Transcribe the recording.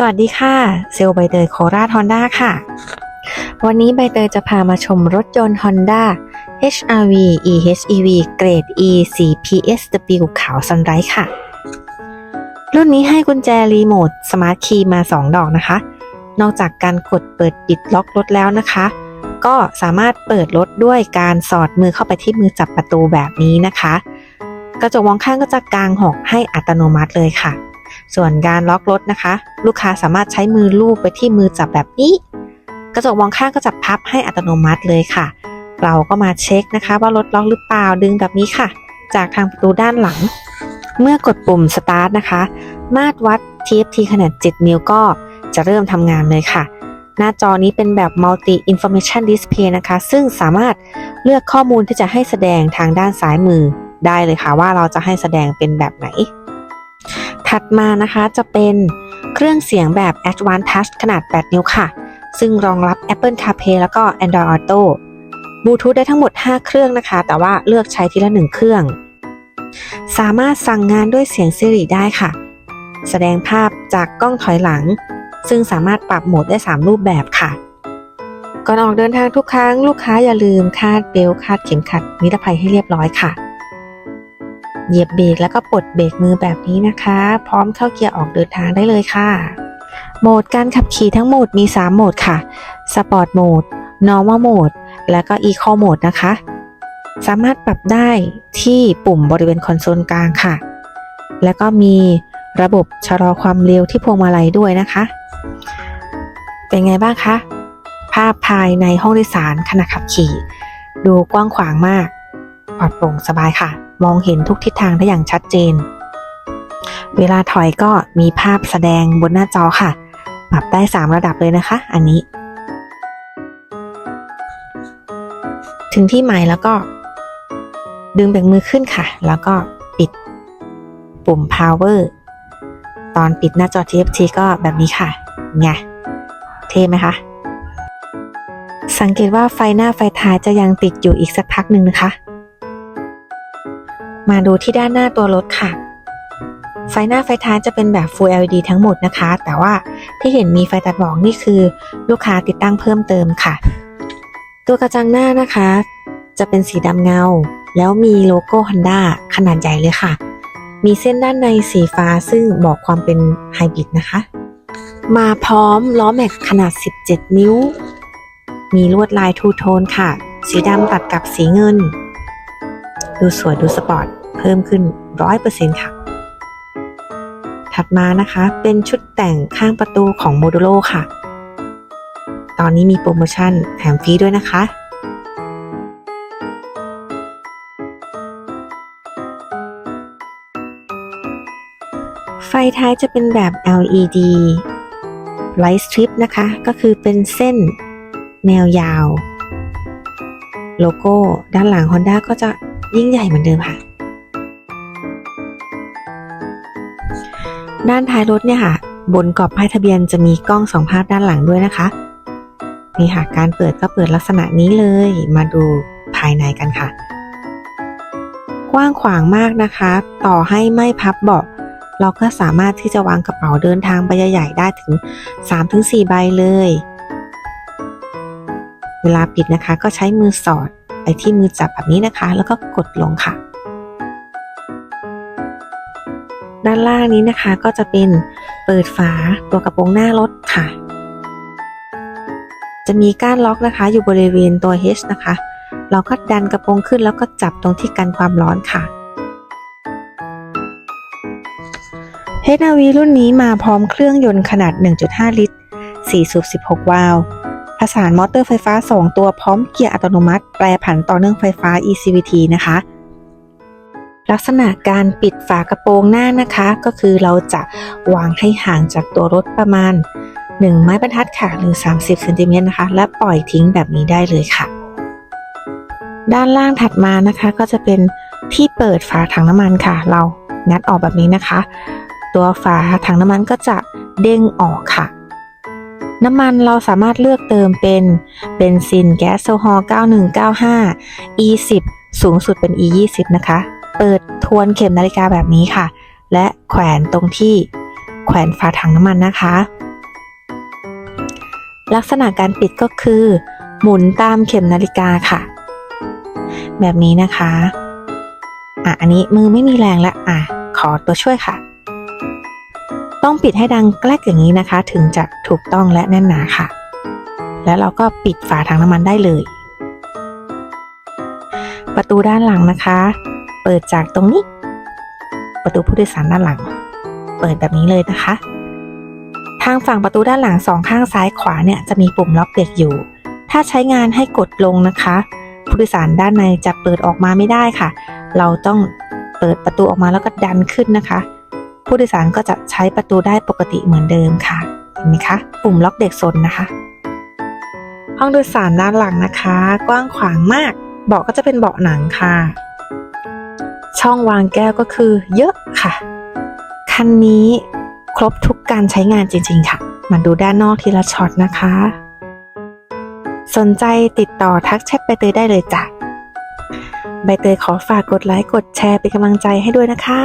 สวัสดีค่ะ เซลใบเตยโคราชฮอนด้าค่ะ วันนี้ใบเตยจะพามาชมรถยนต์ Honda HRV eHEV เกรด E สี PSW ขาวซันไรค่ะ รุ่นนี้ให้กุญแจรีโมทสมาร์ทคีย์มา 2 ดอกนะคะ นอกจากการกดเปิดปิดล็อกรถแล้วนะคะ ก็สามารถเปิดรถด้วยการสอดมือเข้าไปที่มือจับประตูแบบนี้นะคะ กระจกมองข้างก็จะกางหอกให้อัตโนมัติเลยค่ะ ส่วนการล็อกรถนะคะ ลูกค้าสามารถใช้มือลูบไปที่มือจับแบบนี้ กระจกมองข้างก็จะพับให้อัตโนมัติเลยค่ะ เราก็มาเช็คนะคะ ว่ารถล็อกหรือเปล่าดึงแบบนี้ค่ะ จากทางประตูด้านหลัง เมื่อกดปุ่ม start นะคะ มาตรวัด TFT ขนาด 7 นิ้วก็จะเริ่มทำงานเลยค่ะ หน้าจอนี้เป็นแบบ multi information display นะคะ ซึ่งสามารถเลือกข้อมูลที่จะให้แสดงทางด้านซ้ายมือได้เลยค่ะว่าเราจะให้แสดงเป็นแบบไหน ถัดมานะคะจะเป็นเครื่องเสียงแบบ Advanced Touch ขนาด 8 นิ้วค่ะ ซึ่งรองรับ Apple CarPlay แล้วก็ Android Auto บลูทูธได้ทั้งหมด 5 เครื่องนะคะ แต่ว่าเลือกใช้ทีละ 1 เครื่อง สามารถสั่งงานด้วยเสียง Siri ได้ค่ะ แสดงภาพจากกล้องถอยหลัง ซึ่งสามารถปรับโหมดได้ 3 รูปแบบค่ะ ก่อนออกเดินทางทุกครั้งลูกค้าอย่าลืมคาดเบลต์คาดเข็มขัดนิรภัยให้เรียบร้อยค่ะ เหยียบเบรกแล้วก็ปลดเบรกมือแบบนี้นะคะ พร้อมเข้าเกียร์ออกเดินทางได้เลยค่ะ โหมดการขับขี่ทั้งหมดมี 3 โหมดค่ะ Sport Mode Normal Mode และก็ Eco Mode นะคะ สามารถปรับได้ที่ปุ่มบริเวณคอนโซลกลางค่ะ แล้วก็มีระบบชะลอความเร็วที่พวงมาลัยด้วยนะคะ เป็นไงบ้างคะภาพภายในห้องโดยสารขณะขับขี่ ดูกว้างขวางมาก ปลอดโปร่งสบายค่ะ มองเห็นทุกทิศทางได้อย่างชัดเจน เวลาถอยก็มีภาพแสดงบนหน้าจอค่ะ ปรับได้ 3 ระดับเลยนะคะ อันนี้ ถึงที่หมายแล้วก็ ดึงแบ่งมือขึ้นค่ะ แล้วก็ปิดปุ่ม power ตอนปิดหน้าจอ TFT ก็แบบนี้ค่ะไงเท่ไหมคะสังเกตว่าไฟหน้าไฟท้ายจะยังติดอยู่อีกสักพักหนึ่งนะคะ มาดูที่ด้านหน้าตัวรถค่ะ ไฟหน้าไฟท้ายจะเป็นแบบ Full LED ทั้งหมดนะคะ แต่ว่าที่เห็นมีไฟตัดหมอกนี่คือลูกค้าติดตั้งเพิ่มเติมค่ะ ตัวกระจังหน้านะคะ จะเป็นสีดำเงา แล้วมีโลโก้ Honda ขนาดใหญ่เลยค่ะ มีเส้นด้านในสีฟ้าซึ่งบอกความเป็นไฮบริดนะคะ มาพร้อมล้อแม็กขนาด 17 นิ้ว มีลวดลายทูโทนค่ะ สีดำตัดกับสีเงิน ดูสวยดูสปอร์ต เพิ่มขึ้น 100%ค่ะ ถัดมานะคะเป็นชุดแต่งข้างประตูของโมดูโลค่ะ ตอนนี้มีโปรโมชั่นแถมฟรีด้วยนะคะไฟท้ายจะเป็นแบบ LED Light Strip นะคะ ก็คือเป็นเส้นแนวยาว โลโก้ด้านหลัง Honda ก็จะยิ่งใหญ่เหมือนเดิมค่ะ ด้านท้ายรถเนี่ยค่ะ บนกรอบป้ายทะเบียนจะมีกล้องสองภาพด้านหลังด้วยนะคะ นี่ค่ะ การเปิดก็เปิดลักษณะนี้เลย มาดูภายในกันค่ะ กว้างขวางมากนะคะ ต่อให้ไม่พับเบาะเราก็สามารถที่จะวางกระเป๋าเดินทางใบใหญ่ๆได้ถึง 3-4 ใบเลย เวลาปิดนะคะก็ใช้มือสอดไปที่มือจับแบบนี้นะคะ แล้วก็กดลงค่ะ ด้านล่างนี้นะคะก็จะเป็นเปิดฝาตัวกระโปรงหน้ารถค่ะ จะมีก้านล็อกนะคะ อยู่บริเวณตัว H นะคะ เราก็ดันกระโปรงขึ้นแล้วก็จับตรงที่กันความร้อนค่ะ HRV รุ่นนี้มาพร้อมเครื่องยนต์ขนาด 1.5 ลิตร 4 สูบ 16 วาล์วผสานมอเตอร์ไฟฟ้า 2 ตัวพร้อมเกียร์อัตโนมัติ แปรผันต่อเนื่องไฟฟ้า ECVT นะคะ ลักษณะการปิดฝากระโปรงหน้านะคะ ก็คือเราจะวางให้ห่างจากตัวรถประมาณ 1 ไม้บรรทัดค่ะหรือ 30เซนติเมตรนะคะ และปล่อยทิ้งแบบนี้ได้เลยค่ะ ด้านล่างถัดมานะคะก็จะเป็นที่เปิดฝาถังน้ำมันค่ะ เรางัดออกแบบนี้นะคะ ตัวฝาถังน้ำมันก็จะเด้งออกค่ะน้ำมันเราสามารถเลือกเติมเป็นเบนซินแก๊สโซฮอล์9195 E10 สูงสุดเป็น E20 นะคะ เปิดทวนเข็มนาฬิกาแบบนี้ค่ะ และแขวนตรงที่แขวนฝาถังน้ำมันนะคะ ลักษณะการปิดก็คือ หมุนตามเข็มนาฬิกาค่ะ แบบนี้นะคะอะอันนี้มือไม่มีแรงละอะขอตัวช่วยค่ะ ต้องปิดให้ดังแกลกอย่างนี้นะคะ ถึงจะถูกต้องและแน่นหนาค่ะ แล้วเราก็ปิดฝาถังน้ำมันได้เลย ประตูด้านหลังนะคะ ปิดจากตรงนี้ ประตูผู้โดยสารด้านหลัง เปิดแบบนี้เลยนะคะ ทางฝั่งประตูด้านหลังสองข้างซ้ายขวาเนี่ยจะมีปุ่มล็อกเด็กอยู่ ถ้าใช้งานให้กดลงนะคะ ผู้โดยสารด้านในจะเปิดออกมาไม่ได้ค่ะ เราต้องเปิดประตูออกมาแล้วก็ดันขึ้นนะคะ ผู้โดยสารก็จะใช้ประตูได้ปกติเหมือนเดิมค่ะเห็นไหมคะ ปุ่มล็อกเด็กซนนะคะ ห้องโดยสารด้านหลังนะคะ กว้างขวางมาก เบาะก็จะเป็นเบาะหนังค่ะ ช่องวางแก้วก็คือเยอะค่ะ คันนี้ครบทุกการใช้งานจริงๆค่ะ มาดูด้านนอกทีละช็อตนะคะ สนใจติดต่อทักแชทใบเตยได้เลยจ้ะใบเตยขอฝากกดไลค์กดแชร์เป็นกำลังใจให้ด้วยนะคะ